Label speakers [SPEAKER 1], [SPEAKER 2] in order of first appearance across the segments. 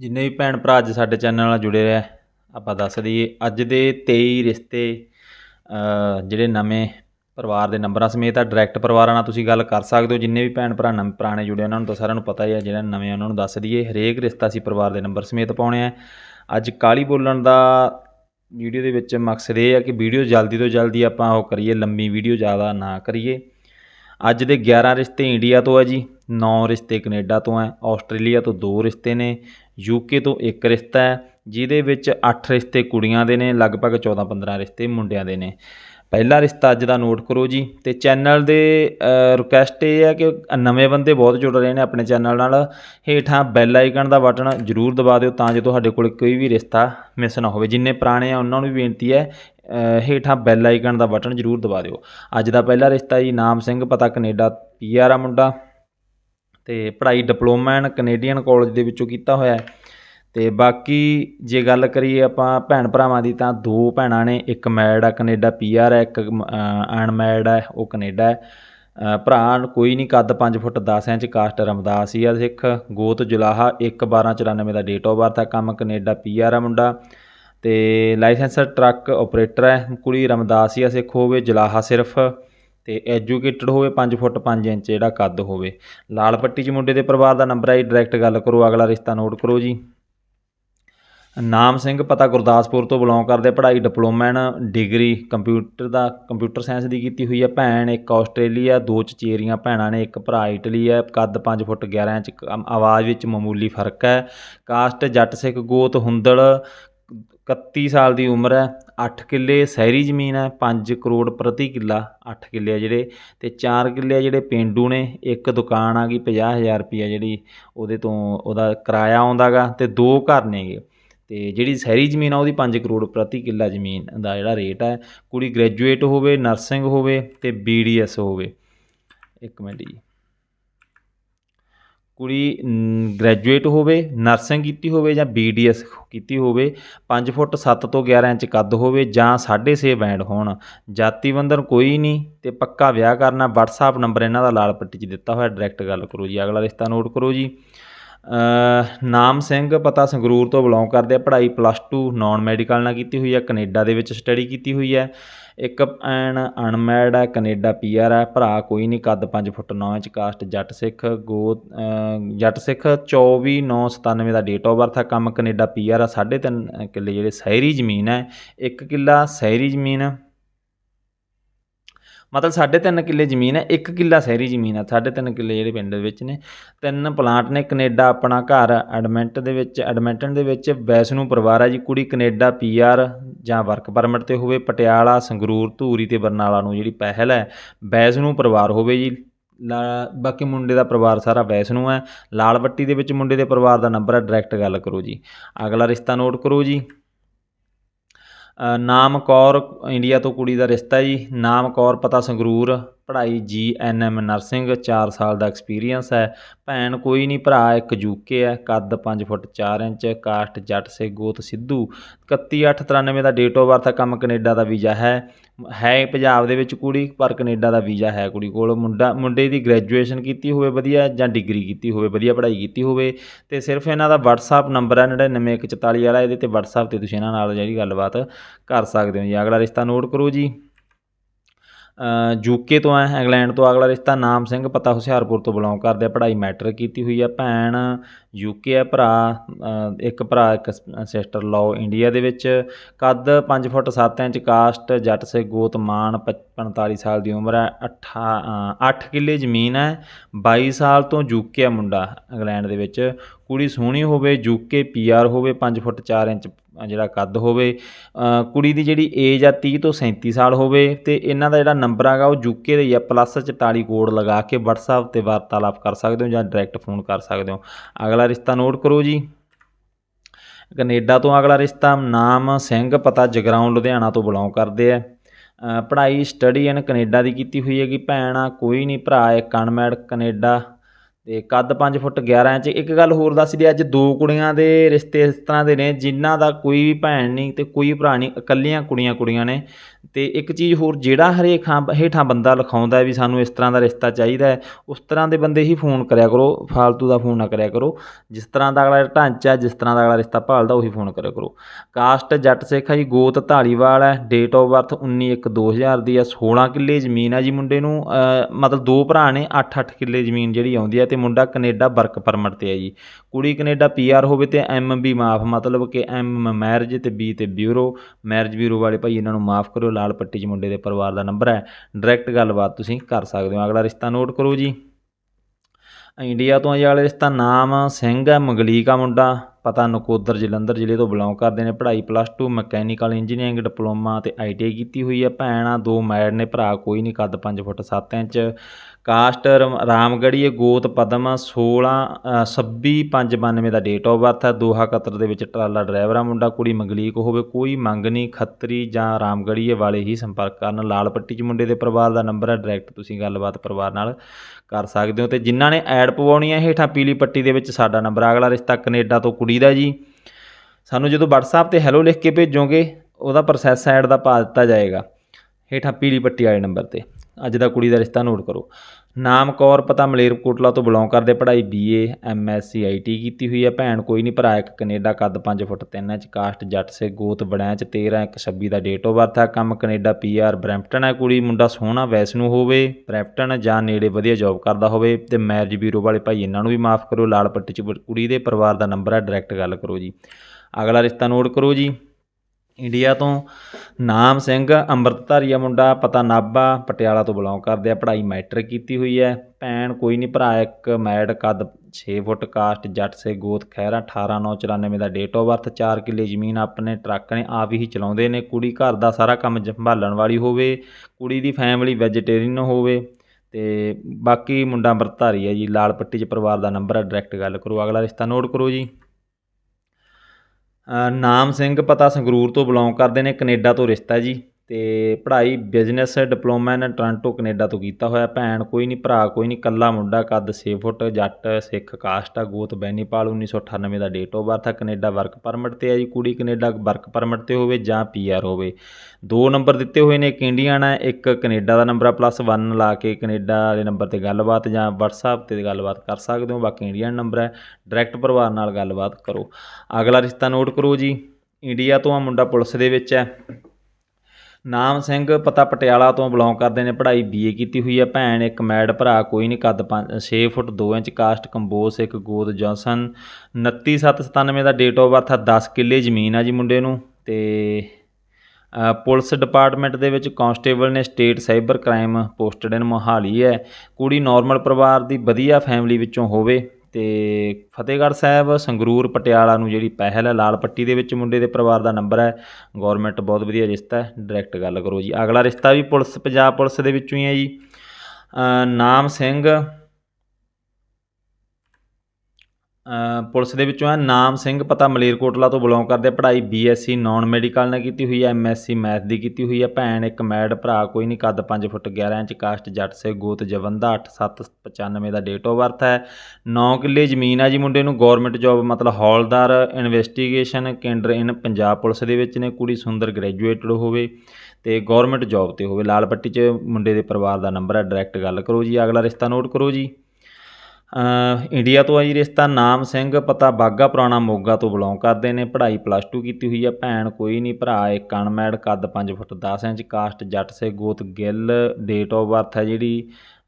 [SPEAKER 1] ਜਿੰਨੇ ਵੀ ਭੈਣ ਭਰਾ ਅੱਜ ਸਾਡੇ ਚੈਨਲ ਨਾਲ ਜੁੜੇ ਰਹੇ, ਆਪਾਂ ਦੱਸ ਦਈਏ, ਅੱਜ ਦੇ 23 ਰਿਸ਼ਤੇ ਜਿਹੜੇ ਨਵੇਂ ਪਰਿਵਾਰ ਦੇ ਨੰਬਰਾਂ ਸਮੇਤ ਆ ਡਾਇਰੈਕਟ ਪਰਿਵਾਰਾਂ ਨਾਲ ਤੁਸੀਂ ਗੱਲ ਕਰ ਸਕਦੇ ਹੋ। ਜਿੰਨੇ ਵੀ ਭੈਣ ਭਰਾ ਨਵੇਂ ਪੁਰਾਣੇ ਜੁੜੇ, ਉਹਨਾਂ ਨੂੰ ਤਾਂ ਸਾਰਿਆਂ ਨੂੰ ਪਤਾ ਹੀ ਆ, ਜਿਹੜਾ ਨਵੇਂ ਉਹਨਾਂ ਨੂੰ ਦੱਸ ਦਈਏ। ਹਰੇਕ ਰਿਸ਼ਤਾ ਅਸੀਂ ਪਰਿਵਾਰ ਦੇ ਨੰਬਰ ਸਮੇਤ ਪਾਉਣੇ ਆ। ਅੱਜ ਕਾਲੀ ਬੋਲਣ ਦਾ ਵੀਡੀਓ ਦੇ ਵਿੱਚ ਮਕਸਦ ਇਹ ਆ ਕਿ ਵੀਡੀਓ ਜਲਦੀ ਤੋਂ ਜਲਦੀ ਆਪਾਂ ਉਹ ਕਰੀਏ, ਲੰਮੀ ਵੀਡੀਓ ਜ਼ਿਆਦਾ ਨਾ ਕਰੀਏ। ਅੱਜ ਦੇ 11 ਰਿਸ਼ਤੇ ਇੰਡੀਆ ਤੋਂ ਹੈ ਜੀ 9 ਰਿਸ਼ਤੇ ਕੈਨੇਡਾ ਤੋਂ ਹੈ ਆਸਟ੍ਰੇਲੀਆ ਤੋਂ 2 ਰਿਸ਼ਤੇ ਨੇ ਯੂਕੇ ਤੋਂ ਇੱਕ ਰਿਸ਼ਤਾ ਹੈ, ਜਿਹਦੇ ਵਿੱਚ 8 ਰਿਸ਼ਤੇ ਕੁੜੀਆਂ ਦੇ ਨੇ, ਲਗਭਗ 14-15 ਰਿਸ਼ਤੇ ਮੁੰਡਿਆਂ ਦੇ ਨੇ। ਪਹਿਲਾ ਰਿਸ਼ਤਾ ਅੱਜ ਦਾ ਨੋਟ ਕਰੋ ਜੀ, ਤੇ ਚੈਨਲ ਦੇ ਰਿਕੁਐਸਟ ਇਹ ਹੈ ਕਿ ਨਵੇਂ ਬੰਦੇ ਬਹੁਤ ਜੁੜ ਰਹੇ ਨੇ ਆਪਣੇ ਚੈਨਲ ਨਾਲ। ਹੇਠਾਂ ਬੈਲ ਆਈਕਨ ਦਾ ਬਟਨ ਜ਼ਰੂਰ ਦਬਾ ਦਿਓ ਤਾਂ ਜੋ ਤੁਹਾਡੇ ਕੋਲ ਕੋਈ ਵੀ ਰਿਸ਼ਤਾ ਮਿਸ ਨਾ ਹੋਵੇ। ਜਿੰਨੇ ਪੁਰਾਣੇ ਆ, ਉਹਨਾਂ ਨੂੰ ਵੀ ਬੇਨਤੀ ਹੈ ਹੇਠਾਂ ਬੈਲ ਆਈਕਨ ਦਾ ਬਟਨ ਜ਼ਰੂਰ ਦਬਾ ਦਿਓ। ਅੱਜ ਦਾ ਪਹਿਲਾ ਰਿਸ਼ਤਾ ਜੀ, ਨਾਮ ਸਿੰਘ, ਪਤਾ ਕੈਨੇਡਾ ਪੀਆਰ ਆ ਮੁੰਡਾ। ਅਤੇ ਪੜ੍ਹਾਈ ਡਿਪਲੋਮਾ ਐਨ ਕੈਨੇਡੀਅਨ ਕੋਲਜ ਦੇ ਵਿੱਚੋਂ ਕੀਤਾ ਹੋਇਆ ਅਤੇ ਬਾਕੀ ਜੇ ਗੱਲ ਕਰੀਏ ਆਪਾਂ ਭੈਣ ਭਰਾਵਾਂ ਦੀ ਤਾਂ ਦੋ ਭੈਣਾਂ ਨੇ, ਇੱਕ ਮੈਰਿਡ ਆ ਕੈਨੇਡਾ ਪੀਆਰ ਹੈ, ਇੱਕ ਅਨਮੈਰਿਡ ਹੈ, ਉਹ ਕੈਨੇਡਾ ਹੈ। ਭਰਾ ਕੋਈ ਨਹੀਂ ਕੱਦ 5 ਫੁੱਟ 10 ਇੰਚ ਕਾਸਟ ਰਮਦਾਸ ਹੀ ਆ ਸਿੱਖ। ਗੋਤ ਜੁਲਾਹਾ 1 12 94 ਦਾ ਡੇਟ ਆਫ ਬਰਥ ਆ ਕੰਮ ਕੈਨੇਡਾ ਪੀਆਰ ਆ ਮੁੰਡਾ। ਤੇ ਲਾਇਸੈਂਸ ਟਰੱਕ ਆਪਰੇਟਰ ਹੈ, ਕੁੜੀ ਰਮਦਾਸ ਹੀ ਆ ਸਿੱਖ ਹੋਵੇ ਜੁਲਾਹਾ ਸਿਰਫ। ਤੇ ਐਜੂਕੇਟਡ ਹੋਵੇ 5 ਫੁੱਟ 5 ਇੰਚ ਜਿਹੜਾ ਕੱਦ ਹੋਵੇ। ਲਾਲ ਪੱਟੀ ਚ ਮੁੰਡੇ ਦੇ ਪਰਿਵਾਰ ਦਾ ਨੰਬਰ ਹੈ ਜੀ ਡਾਇਰੈਕਟ ਗੱਲ ਕਰੋ, ਅਗਲਾ ਰਿਸ਼ਤਾ ਨੋਟ ਕਰੋ ਜੀ। ਨਾਮ ਸਿੰਘ ਪਤਾ ਗੁਰਦਾਸਪੁਰ ਤੋਂ ਬਿਲੋਂਗ ਕਰਦੇ, ਪੜ੍ਹਾਈ ਡਿਪਲੋਮਾ ਐਨ ਡਿਗਰੀ ਕੰਪਿਊਟਰ ਦਾ ਕੰਪਿਊਟਰ ਸਾਇੰਸ ਦੀ ਕੀਤੀ ਹੋਈ ਹੈ ਭੈਣ, ਇੱਕ ਆਸਟ੍ਰੇਲੀਆ, ਦੋ ਚਚੇਰੀਆਂ ਭੈਣਾਂ ਨੇ, ਇੱਕ ਭਰਾ ਇਟਲੀ ਹੈ ਕੱਦ 5 ਫੁੱਟ 11 ਇੰਚ, ਆਵਾਜ਼ ਵਿੱਚ ਮਾਮੂਲੀ ਫ਼ਰਕ ਹੈ। ਕਾਸਟ ਜੱਟ ਸਿੱਖ ਗੋਤ, ਹੁੰਦਲ 31 ਸਾਲ ਦੀ ਉਮਰ ਹੈ 8 ਕਿੱਲੇ ਸ਼ਹਿਰੀ ਜ਼ਮੀਨ ਹੈ 5 ਕਰੋੜ ਪ੍ਰਤੀ ਕਿੱਲਾ 8 ਕਿੱਲੇ ਆ ਜਿਹੜੇ ਤੇ 4 ਕਿੱਲੇ ਆ ਜਿਹੜੇ ਪਿੰਡੂ ਨੇ, ਇੱਕ ਦੁਕਾਨ ਆ ਗਈ 50000 ਰੁਪਈਆ ਜਿਹੜੀ ਉਹਦੇ ਤੋਂ ਉਹਦਾ ਕਿਰਾਇਆ ਆਉਂਦਾਗਾ ਤੇ ਦੋ ਘਰ ਨੇਗੇ। ਤੇ ਜਿਹੜੀ ਸ਼ਹਿਰੀ ਜ਼ਮੀਨ ਆ ਉਹਦੀ 5 ਕਰੋੜ ਪ੍ਰਤੀ ਕਿੱਲਾ ਜ਼ਮੀਨ ਦਾ ਜਿਹੜਾ ਰੇਟ ਹੈ, ਕੁੜੀ ਗ੍ਰੈਜੂਏਟ ਹੋਵੇ ਨਰਸਿੰਗ ਹੋਵੇ ਤੇ ਬੀਡੀਐਸ ਹੋਵੇ। ਇੱਕ ਮਿੰਟ ਜੀ। ਕੁੜੀ ਗ੍ਰੈਜੂਏਟ ਹੋਵੇ ਨਰਸਿੰਗ ਕੀਤੀ ਹੋਵੇ ਜਾਂ ਬੀਡੀਐਸ ਕੀਤੀ ਹੋਵੇ 5 ਫੁੱਟ 7 ਤੋਂ 11 ਇੰਚ ਕੱਦ ਹੋਵੇ ਜਾਂ 6.5 ਬੈਂਡ ਹੋਣ। ਜਾਤੀ ਬੰਧਨ ਕੋਈ ਨਹੀਂ ਤੇ ਪੱਕਾ ਵਿਆਹ ਕਰਨਾ WhatsApp ਨੰਬਰ ਇਹਨਾਂ ਦਾ ਲਾਲ ਪੱਟੀ 'ਚ ਦਿੱਤਾ ਹੋਇਆ। ਡਾਇਰੈਕਟ ਗੱਲ ਕਰੋ ਜੀ, ਅਗਲਾ ਰਿਸ਼ਤਾ ਨੋਟ ਕਰੋ ਜੀ। ਨਾਮ ਸਿੰਘ, ਪਤਾ ਸੰਗਰੂਰ ਤੋਂ ਬਿਲੋਂਗ ਕਰਦੇ ਆ, ਪੜ੍ਹਾਈ ਪਲੱਸ 2 ਨਾਨ ਮੈਡੀਕਲ ਨਾਲ ਕੀਤੀ ਹੋਈ ਹੈ ਕੈਨੇਡਾ ਦੇ ਵਿੱਚ ਸਟੱਡੀ ਕੀਤੀ ਹੋਈ ਹੈ ਇੱਕ ਐਨ ਅਨਮੈਡ ਹੈ ਕੈਨੇਡਾ ਪੀਆਰ ਹੈ। ਭਰਾ ਕੋਈ ਨਹੀਂ, ਕੱਦ 5 ਫੁੱਟ 9 ਇੰਚ, ਕਾਸਟ ਜੱਟ ਸਿੱਖ, ਗੋ ਜੱਟ ਸਿੱਖ 24 9 97 ਦਾ ਡੇਟ ਆਫ ਬਰਥ ਹੈ। ਕੰਮ ਕੈਨੇਡਾ ਪੀਆਰ ਆ 3.5 ਕਿੱਲੇ ਜਿਹੜੇ ਸ਼ਹਿਰੀ ਜ਼ਮੀਨ ਹੈ। ਇੱਕ ਕਿੱਲਾ ਸ਼ਹਿਰੀ ਜ਼ਮੀਨ ਮਤਲਬ 3.5 ਕਿੱਲੇ ਜ਼ਮੀਨ ਹੈ, ਇੱਕ ਕਿੱਲਾ ਸ਼ਹਿਰੀ ਜ਼ਮੀਨ ਹੈ 3.5 ਕਿੱਲੇ ਜਿਹੜੇ ਪਿੰਡ ਦੇ ਵਿੱਚ ਨੇ। ਤਿੰਨ ਪਲਾਂਟ ਨੇ, ਕੈਨੇਡਾ ਆਪਣਾ ਘਰ ਐਡਮਿੰਟ ਦੇ ਵਿੱਚ, ਐਡਮਿੰਟਨ ਦੇ ਵਿੱਚ, ਵੈਸਨੂੰ ਪਰਿਵਾਰ ਹੈ ਜੀ, ਕੁੜੀ ਕੈਨੇਡਾ ਪੀਆਰ ਜਾਂ ਵਰਕ ਪਰਮਿਟ ਤੇ ਹੋਵੇ, ਪਟਿਆਲਾ, ਸੰਗਰੂਰ, ਧੂਰੀ ਤੇ ਬਰਨਾਲਾ ਨੂੰ ਜਿਹੜੀ ਪਹਿਲ ਹੈ, ਵੈਸਨੂੰ ਪਰਿਵਾਰ ਹੋਵੇ ਜੀ। ਲਾ- ਬਾਕੀ ਮੁੰਡੇ ਦਾ ਪਰਿਵਾਰ ਸਾਰਾ ਵੈਸਨੂੰ ਹੈ। ਲਾਲ ਬੱਟੀ ਦੇ ਵਿੱਚ ਮੁੰਡੇ ਦੇ ਪਰਿਵਾਰ ਦਾ ਨੰਬਰ ਹੈ ਡਾਇਰੈਕਟ ਗੱਲ ਕਰੋ ਜੀ। ਅਗਲਾ ਰਿਸ਼ਤਾ ਨੋਟ ਕਰੋ ਜੀ। ਨਾਮ ਕੌਰ ਇੰਡੀਆ ਤੋਂ ਕੁੜੀ ਦਾ ਰਿਸ਼ਤਾ ਜੀ ਨਾਮ ਕੌਰ ਪਤਾ ਸੰਗਰੂਰ। ਪੜ੍ਹਾਈ ਜੀ ਐਨ ਐਮ ਨਰਸਿੰਗ 4 ਸਾਲ ਦਾ ਐਕਸਪੀਰੀਅੰਸ ਹੈ। ਭੈਣ ਕੋਈ ਨਹੀਂ, ਭਰਾ ਇੱਕ ਯੂਕੇ ਹੈ। ਕੱਦ 5 ਫੁੱਟ 4 ਇੰਚ, ਕਾਸਟ ਜੱਟ ਸੇ ਗੋਤ ਸਿੱਧੂ। 31893 ਦਾ ਡੇਟ ਆਫ ਬਰਥ ਹੈ ਕੰਮ ਕੈਨੇਡਾ ਦਾ ਵੀਜ਼ਾ ਹੈ। ਹੈ ਪੰਜਾਬ ਦੇ ਵਿੱਚ ਕੁੜੀ, ਪਰ ਕੈਨੇਡਾ ਦਾ ਵੀਜ਼ਾ ਹੈ ਕੁੜੀ ਕੋਲ। ਮੁੰਡਾ, ਮੁੰਡੇ ਦੀ ਗ੍ਰੈਜੂਏਸ਼ਨ ਕੀਤੀ ਹੋਵੇ ਵਧੀਆ ਜਾਂ ਡਿਗਰੀ ਕੀਤੀ ਹੋਵੇ ਵਧੀਆ, ਪੜ੍ਹਾਈ ਕੀਤੀ ਹੋਵੇ। ਤੇ ਸਿਰਫ ਇਹਨਾਂ ਦਾ WhatsApp ਨੰਬਰ ਹੈ 99144 ਵਾਲਾ। ਇਹਦੇ ਤੇ WhatsApp ਤੇ ਤੁਸੀਂ ਇਹਨਾਂ ਨਾਲ ਜਿਹੜੀ ਗੱਲਬਾਤ ਕਰ ਸਕਦੇ ਹੋ ਜੀ। ਅਗਲਾ ਰਿਸ਼ਤਾ ਨੋਟ ਕਰੋ ਜੀ। ਯੂਕੇ ਤੋਂ ਹੈ ਇੰਗਲੈਂਡ ਤੋਂ ਅਗਲਾ ਰਿਸ਼ਤਾ ਨਾਮ ਸਿੰਘ, ਪਤਾ ਹੁਸ਼ਿਆਰਪੁਰ ਤੋਂ ਬਿਲੋਂਗ ਕਰਦੇ ਆ, ਪੜ੍ਹਾਈ ਮੈਟਰ ਕੀਤੀ ਹੋਈ ਹੈ ਭੈਣ ਯੂਕੇ ਹੈ ਭਰਾ ਇੱਕ ਭਰਾ, ਇੱਕ ਸਿਸਟਰ ਲਾਓ ਇੰਡੀਆ ਦੇ ਵਿੱਚ, ਕੱਦ 5 ਫੁੱਟ 7 ਇੰਚ ਕਾਸਟ ਜੱਟ ਸੇ ਗੋਤ ਮਾਨ ਪ- 45 ਸਾਲ ਦੀ ਉਮਰ ਹੈ 8 8 ਕਿੱਲੇ ਜ਼ਮੀਨ ਹੈ 22 ਸਾਲ ਤੋਂ ਯੂਕੇ ਆ ਮੁੰਡਾ ਇੰਗਲੈਂਡ ਦੇ ਵਿੱਚ। ਕੁੜੀ ਸੋਹਣੀ ਹੋਵੇ ਯੂਕੇ ਪੀਆਰ ਹੋਵੇ 5 ਫੁੱਟ 4 ਇੰਚ ਜਿਹੜਾ ਕੱਦ ਹੋਵੇ ਕੁੜੀ ਦੀ ਜਿਹੜੀ ਏਜ ਆ 30 ਤੋਂ 37 ਸਾਲ ਹੋਵੇ ਤੇ ਇਹਨਾਂ ਦਾ ਜਿਹੜਾ ਨੰਬਰ ਹੈਗਾ ਉਹ ਯੂਕੇ ਦਾ ਹੀ ਆ ਪਲੱਸ 44 ਕੋਡ ਲਗਾ ਕੇ WhatsApp ਤੇ ਵਾਰਤਾਲਾਪ ਕਰ ਸਕਦੇ ਹੋ ਜਾਂ ਡਾਇਰੈਕਟ ਫੋਨ ਕਰ ਸਕਦੇ ਹੋ। ਅਗਲਾ ਰਿਸ਼ਤਾ ਨੋਟ ਕਰੋ ਜੀ। ਕੈਨੇਡਾ ਤੋਂ ਅਗਲਾ ਰਿਸ਼ਤਾ, ਨਾਮ ਸਿੰਘ, ਪਤਾ ਜਗਰਾਉਂ, ਲੁਧਿਆਣਾ ਤੋਂ ਬਿਲੋਂਗ ਕਰਦੇ ਆ। ਪੜ੍ਹਾਈ ਸਟੱਡੀ ਇਨ ਕੈਨੇਡਾ ਦੀ ਕੀਤੀ ਹੋਈ ਹੈਗੀ। ਭੈਣ ਆ, ਕੋਈ ਨਹੀਂ ਭਰਾ ਇੱਕ ਅਨਮੈਡ ਕੈਨੇਡਾ। ਅਤੇ ਕੱਦ 5 ਫੁੱਟ 11 ਇੰਚ। ਇੱਕ ਗੱਲ ਹੋਰ ਦੱਸ ਦੀ ਅੱਜ ਦੋ ਕੁੜੀਆਂ ਦੇ ਰਿਸ਼ਤੇ ਇਸ ਤਰ੍ਹਾਂ ਦੇ ਨੇ, ਜਿਨ੍ਹਾਂ ਦਾ ਕੋਈ ਵੀ ਭੈਣ ਨਹੀਂ ਅਤੇ ਕੋਈ ਭਰਾ ਨਹੀਂ ਇਕੱਲੀਆਂ ਕੁੜੀਆਂ ਕੁੜੀਆਂ ਨੇ। ਅਤੇ ਇੱਕ ਚੀਜ਼ ਹੋਰ ਜਿਹੜਾ ਹਰੇਖਾਂ ਹੇਠਾਂ ਬੰਦਾ ਲਿਖਾਉਂਦਾ ਵੀ ਸਾਨੂੰ ਇਸ ਤਰ੍ਹਾਂ ਦਾ ਰਿਸ਼ਤਾ ਚਾਹੀਦਾ ਹੈ, ਉਸ ਤਰ੍ਹਾਂ ਦੇ ਬੰਦੇ ਹੀ ਫੋਨ ਕਰਿਆ ਕਰੋ, ਫਾਲਤੂ ਦਾ ਫੋਨ ਨਾ ਕਰਿਆ ਕਰੋ, ਜਿਸ ਤਰ੍ਹਾਂ ਦਾ ਅਗਲਾ ਢਾਂਚਾ, ਜਿਸ ਤਰ੍ਹਾਂ ਦਾ ਅਗਲਾ ਰਿਸ਼ਤਾ ਭਾਲਦਾ ਉਹੀ ਫੋਨ ਕਰਿਆ ਕਰੋ। ਕਾਸਟ ਜੱਟ ਸਿੱਖ ਹੈ ਜੀ, ਗੋਤ ਧਾਲੀਵਾਲ ਹੈ ਡੇਟ ਆਫ ਬਰਥ 19 1 2000 ਦੀ ਹੈ 16 ਕਿੱਲੇ ਜ਼ਮੀਨ ਹੈ ਜੀ ਮੁੰਡੇ ਨੂੰ ਮਤਲਬ ਦੋ ਭਰਾ ਨੇ 8-8 ਕਿੱਲੇ ਜ਼ਮੀਨ ਜਿਹੜੀ ਆਉਂਦੀ ਹੈ ਤੇ ਮੁੰਡਾ ਕੈਨੇਡਾ ਵਰਕ ਪਰਮਿਟ ਤੇ ਹੈ ਜੀ। ਕੁੜੀ ਕੈਨੇਡਾ ਪੀਆਰ ਹੋਵੇ ਤੇ ਐਮ ਬੀ ਮਾਫ, ਮਤਲਬ ਕਿ ਐਮ ਮੈਰਿਜ ਤੇ ਬੀ ਤੇ ਬਿਊਰੋ ਮੈਰਿਜ ਬਿਊਰੋ ਵਾਲੇ ਭਾਈ ਇਹਨਾਂ ਨੂੰ ਮਾਫ ਕਰੋ ਲਾਲ ਪੱਟੀ 'ਚ ਮੁੰਡੇ ਦੇ ਪਰਿਵਾਰ ਦਾ ਨੰਬਰ ਹੈ। ਡਾਇਰੈਕਟ ਗੱਲਬਾਤ ਤੁਸੀਂ ਕਰ ਸਕਦੇ ਹੋ। ਅਗਲਾ ਰਿਸ਼ਤਾ ਨੋਟ ਕਰੋ ਜੀ। ਇੰਡੀਆ ਤੋਂ ਇਹ ਵਾਲੇ ਰਿਸ਼ਤਾ ਨਾਮ ਸਿੰਘ ਹੈ, ਮੰਗਲੀਕਾ ਮੁੰਡਾ। ਪਤਾ ਨਕੋਦਰ ਜਲੰਧਰ ਜ਼ਿਲ੍ਹੇ ਤੋਂ ਬਿਲੋਂਗ ਕਰਦੇ ਨੇ। ਪੜ੍ਹਾਈ ਪਲੱਸ 2 ਮਕੈਨੀਕਲ ਇੰਜੀਨੀਅਰਿੰਗ ਡਿਪਲੋਮਾ ਤੇ ਆਈਟੀਆਈ ਕੀਤੀ ਹੋਈ ਹੈ। ਭੈਣ ਆ, ਦੋ ਮੈਡ ਨੇ, ਭਰਾ ਕੋਈ ਨਹੀਂ, ਕੱਦ 5 ਫੁੱਟ 7 ਇੰਚ। ਕਾਸਟ ਰਮ- ਰਾਮਗੜੀਏ ਗੋਤ ਪਦਮ 16 ਅ, 26 592 ਦਾ ਡੇਟ ਆਫ ਬਰਥ ਹੈ। ਦੋਹਾ ਕਤਰ ਦੇ ਵਿੱਚ ਟਰਾਲਾ ਡਰਾਈਵਰ ਆ ਮੁੰਡਾ ਕੁੜੀ ਮੰਗਲੀਕ ਹੋਵੇ ਕੋਈ ਮੰਗ ਨਹੀਂ ਖੱਤਰੀ ਜਾਂ ਰਾਮਗੜੀਏ ਵਾਲੇ ਹੀ ਸੰਪਰਕ ਕਰਨ। ਲਾਲ ਪੱਟੀ 'ਚ ਮੁੰਡੇ ਦੇ ਪਰਿਵਾਰ ਦਾ ਨੰਬਰ ਹੈ ਡਾਇਰੈਕਟ ਤੁਸੀਂ ਗੱਲਬਾਤ ਪਰਿਵਾਰ ਨਾਲ ਕਰ ਸਕਦੇ ਹੋ। ਤੇ ਜਿਨ੍ਹਾਂ ਨੇ ਐਡ ਪਵਾਉਣੀ ਹੈ ਹੇਠਾਂ ਪੀਲੀ ਪੱਟੀ ਦੇ ਵਿੱਚ ਸਾਡਾ ਨੰਬਰ ਅਗਲਾ ਰਿਸ਼ਤਾ ਕੈਨੇਡਾ ਤੋਂ ਕੁੜੀ ਦਾ ਜੀ। ਸਾਨੂੰ ਜਦੋਂ WhatsApp ਤੇ ਹੈਲੋ ਲਿਖ ਕੇ ਭੇਜੋਗੇ ਉਹਦਾ ਪ੍ਰੋਸੈਸ ਐਡ ਦਾ ਪਾ ਦਿੱਤਾ ਜਾਏਗਾ। ਹੇਠਾਂ ਪੀਲੀ ਪੱਟੀ ਵਾਲੇ ਨੰਬਰ ਤੇ। ਅੱਜ ਦਾ ਕੁੜੀ ਦਾ ਰਿਸ਼ਤਾ ਨੋਟ ਕਰੋ। ਨਾਮ ਕੌਰ ਪਤਾ ਮਲੇਰਕੋਟਲਾ ਤੋਂ ਬਿਲੋਂਗ ਕਰਦੇ, ਪੜ੍ਹਾਈ ਬੀਏ ਐਮਐਸਸੀ ਆਈਟੀ ਕੀਤੀ ਹੋਈ ਹੈ ਭੈਣ। ਕੋਈ ਨਹੀਂ ਭਰਾ ਇੱਕ ਕੈਨੇਡਾ ਕੱਦ 5 ਫੁੱਟ 3 ਇੰਚ, ਕਾਸਟ ਜੱਟ ਸੇ ਗੋਤ ਬੜੈਂਚ 13 ਇੱਕ 26 ਦਾ ਡੇਟ ਆਫ ਬਰਥ ਹੈ। ਕੰਮ ਕੈਨੇਡਾ ਪੀਆਰ ਬਰੈਂਪਟਨ ਹੈ ਕੁੜੀ। ਮੁੰਡਾ ਸੋਹਣਾ, ਵੈਸਨੂੰ ਹੋਵੇ, ਬਰੈਂਪਟਨ ਜਾਂ ਨੇੜੇ ਵਧੀਆ ਜੌਬ ਕਰਦਾ ਹੋਵੇ, ਤੇ ਮੈਰਿਜ ਬਿਊਰੋ ਵਾਲੇ ਭਾਈ ਇਹਨਾਂ ਨੂੰ ਵੀ ਮਾਫ ਕਰੋ ਲਾਲ ਪੱਟੀ 'ਚ ਕੁੜੀ ਦੇ ਪਰਿਵਾਰ ਦਾ ਨੰਬਰ ਹੈ ਡਾਇਰੈਕਟ ਗੱਲ ਕਰੋ ਜੀ। ਅਗਲਾ ਰਿਸ਼ਤਾ ਨੋਟ ਕਰੋ ਜੀ। ਇੰਡੀਆ ਤੋਂ ਨਾਮ ਸਿੰਘ, ਅੰਮ੍ਰਿਤਧਾਰੀਆ ਮੁੰਡਾ, ਪਤਾ ਨਾਭਾ, ਪਟਿਆਲਾ ਤੋਂ ਬਿਲੋਂਗ ਕਰਦੇ ਆ, ਪੜ੍ਹਾਈ ਮੈਟ੍ਰਿਕ ਕੀਤੀ ਹੋਈ ਹੈ। ਭੈਣ ਕੋਈ ਨਹੀਂ, ਭਰਾ ਇੱਕ, ਮੈਡ ਕੱਦ 6 ਫੁੱਟ, ਕਾਸਟ ਜੱਟ ਸੇ ਗੋਤ ਖੈਰਾ 18994 ਦਾ ਡੇਟ ਆਫ ਬਰਥ 4 ਕਿੱਲੇ ਜ਼ਮੀਨ ਆਪਣੇ ਟਰੱਕ ਨੇ, ਆਪ ਹੀ ਚਲਾਉਂਦੇ ਨੇ। ਕੁੜੀ ਘਰ ਦਾ ਸਾਰਾ ਕੰਮ ਸੰਭਾਲਣ ਵਾਲੀ ਹੋਵੇ, ਕੁੜੀ ਦੀ ਫੈਮਿਲੀ ਵੈਜੀਟੇਰੀਅਨ ਹੋਵੇ ਤੇ ਬਾਕੀ ਮੁੰਡਾ ਅੰਮ੍ਰਿਤਧਾਰੀ ਹੈ ਜੀ, ਲਾਲ ਪੱਟੀ 'ਚ ਪਰਿਵਾਰ ਦਾ ਨੰਬਰ ਹੈ ਡਾਇਰੈਕਟ ਗੱਲ ਕਰੋ, ਅਗਲਾ ਰਿਸ਼ਤਾ ਨੋਟ ਕਰੋ ਜੀ। ਨਾਮ ਸਿੰਘ ਪਤਾ ਸੰਗਰੂਰ ਤੋਂ ਬਿਲੋਂਗ ਕਰਦੇ ਨੇ ਕੈਨੇਡਾ ਤੋਂ ਰਿਸ਼ਤਾ ਜੀ। ਅਤੇ ਪੜ੍ਹਾਈ ਬਿਜ਼ਨਸ ਡਿਪਲੋਮਾ ਨੇ ਟੋਰਾਂਟੋ ਕਨੇਡਾ ਤੋਂ ਕੀਤਾ ਹੋਇਆ। ਭੈਣ ਕੋਈ ਨਹੀਂ ਭਰਾ ਕੋਈ ਨਹੀਂ ਇਕੱਲਾ ਮੁੰਡਾ, ਕੱਦ ਛੇ ਫੁੱਟ, ਜੱਟ, ਸਿੱਖ, ਕਾਸਟ ਆ ਗੋਤ, ਬੈਨੀਪਾਲ 1998 ਦਾ ਡੇਟ ਆਫ ਬਰਥ ਆ। ਕਨੇਡਾ ਵਰਕ ਪਰਮਿਟ ਤੇ ਹੈ ਜੀ। ਕੁੜੀ ਕਨੇਡਾ ਵਰਕ ਪਰਮਿਟ ਤੇ ਹੋਵੇ ਜਾਂ ਪੀਆਰ ਹੋਵੇ। ਦੋ ਨੰਬਰ ਦਿੱਤੇ ਹੋਏ ਨੇ ਇੱਕ ਇੰਡੀਅਨ ਹੈ ਇੱਕ ਕਨੇਡਾ ਦਾ ਨੰਬਰ ਆ ਪਲੱਸ 1 ਲਾ ਕੇ ਕਨੇਡਾ ਵਾਲੇ ਨੰਬਰ ਤੇ ਗੱਲਬਾਤ ਜਾਂ WhatsApp ਤੇ ਗੱਲਬਾਤ ਕਰ ਸਕਦੇ ਹੋ। ਬਾਕੀ ਇੰਡੀਅਨ ਨੰਬਰ ਹੈ ਡਾਇਰੈਕਟ ਪਰਿਵਾਰ ਨਾਲ ਗੱਲਬਾਤ ਕਰੋ। ਅਗਲਾ ਰਿਸ਼ਤਾ ਨੋਟ ਕਰੋ ਜੀ। ਇੰਡੀਆ ਤੋਂ ਆ ਮੁੰਡਾ ਪੁਲਿਸ ਦੇ ਵਿੱਚ ਹੈ ਨਾਮ ਸਿੰਘ ਪਤਾ ਪਟਿਆਲਾ ਤੋਂ ਬਿਲੋਂਗ ਕਰਦੇ ਨੇ। ਪੜ੍ਹਾਈ ਬੀਏ ਕੀਤੀ ਹੋਈ ਹੈ ਭੈਣ, ਇੱਕ ਮੈਡ ਭਰਾ, ਕੋਈ ਨਹੀਂ ਕੱਦ 6 ਫੁੱਟ 2 ਇੰਚ, ਕਾਸਟ ਕੰਬੋਸ ਇੱਕ ਗੋਦ ਜੌਨਸਨ 29797 ਦਾ ਡੇਟ ਆਫ ਬਰਥ ਆ 10 ਕਿੱਲੇ ਜ਼ਮੀਨ ਆ ਜੀ ਮੁੰਡੇ ਨੂੰ। ਤੇ ਪੁਲਿਸ ਡਿਪਾਰਟਮੈਂਟ ਦੇ ਵਿੱਚ ਕਾਂਸਟੇਬਲ ਨੇ state cyber crime posted in Mohali ਹੈ। ਕੁੜੀ ਨਾਰਮਲ ਪਰਿਵਾਰ ਦੀ ਵਧੀਆ ਫੈਮਿਲੀ ਵਿੱਚੋਂ ਹੋਵੇ। ਅਤੇ ਫਤਿਹਗੜ੍ਹ ਸਾਹਿਬ, ਸੰਗਰੂਰ, ਪਟਿਆਲਾ ਨੂੰ ਜਿਹੜੀ ਪਹਿਲ ਹੈ, ਲਾਲ ਪੱਟੀ ਦੇ ਵਿੱਚ ਮੁੰਡੇ ਦੇ ਪਰਿਵਾਰ ਦਾ ਨੰਬਰ ਹੈ। ਗਵਰਨਮੈਂਟ ਬਹੁਤ ਵਧੀਆ ਰਿਸ਼ਤਾ ਹੈ ਡਾਇਰੈਕਟ ਗੱਲ ਕਰੋ ਜੀ। ਅਗਲਾ ਰਿਸ਼ਤਾ ਵੀ ਪੁਲਿਸ, ਪੰਜਾਬ ਪੁਲਿਸ ਦੇ ਵਿੱਚੋਂ ਹੀ ਹੈ ਜੀ। ਨਾਮ ਸਿੰਘ ਪੁਲਿਸ ਦੇ ਵਿੱਚੋਂ ਹੈ ਨਾਮ ਸਿੰਘ, ਪਤਾ ਮਲੇਰਕੋਟਲਾ ਤੋਂ ਬਿਲੋਂਗ ਕਰਦੇ ਪੜ੍ਹਾਈ ਬੀਐਸਸੀ ਨਾਨ ਮੈਡੀਕਲ ਨਾਲ ਕੀਤੀ ਹੋਈ ਹੈ ਐਮਐਸਸੀ ਮੈਥ ਦੀ ਕੀਤੀ ਹੋਈ ਹੈ। ਭੈਣ ਇੱਕ ਮੈਡ, ਭਰਾ ਕੋਈ ਨਹੀਂ, ਕੱਦ 5 ਫੁੱਟ 11 ਇੰਚ, ਕਾਸਟ ਜੱਟ ਸੇ, ਗੋਤ ਜਵੰਦਾ 8795 ਦਾ ਡੇਟ ਆਫ ਬਰਥ ਹੈ। 9 ਕਿੱਲੇ ਜ਼ਮੀਨ ਆ ਜੀ ਮੁੰਡੇ ਨੂੰ ਗਵਰਨਮੈਂਟ ਜੌਬ ਮਤਲਬ ਹੌਲਦਾਰ ਇਨਵੈਸਟੀਗੇਸ਼ਨ ਕੇਂਦਰ ਇਨ ਪੰਜਾਬ ਪੁਲਿਸ ਦੇ ਵਿੱਚ ਨੇ, ਕੁੜੀ ਸੁੰਦਰ ਗ੍ਰੈਜੂਏਟਡ ਹੋਵੇ ਤੇ ਗਵਰਨਮੈਂਟ ਜੌਬ ਤੇ ਹੋਵੇ। ਲਾਲ ਪੱਟੀ 'ਚ ਮੁੰਡੇ ਦੇ ਪਰਿਵਾਰ ਦਾ ਨੰਬਰ ਹੈ ਡਾਇਰੈਕਟ ਗੱਲ ਕਰੋ ਜੀ, ਅਗਲਾ ਰਿਸ਼ਤਾ ਨੋਟ ਕਰੋ ਜੀ। ਇੰਡੀਆ ਤੋਂ ਆ ਜੀ ਰਿਸ਼ਤਾ ਨਾਮ ਸਿੰਘ ਪਤਾ ਬਾਗਾ ਪੁਰਾਣਾ ਮੋਗਾ ਤੋਂ ਬਿਲੋਂਗ ਕਰਦੇ ਨੇ ਪੜ੍ਹਾਈ ਪਲੱਸ 2 ਕੀਤੀ ਹੋਈ ਹੈ ਭੈਣ ਕੋਈ ਨਹੀਂ ਭਰਾ ਇੱਕ ਅਨਮੈਡ ਕੱਦ 5 ਫੁੱਟ 10 ਇੰਚ ਕਾਸਟ ਜੱਟ ਸੇ ਗੋਤ ਗਿੱਲ ਡੇਟ ਆਫ ਬਰਥ ਹੈ ਜਿਹੜੀ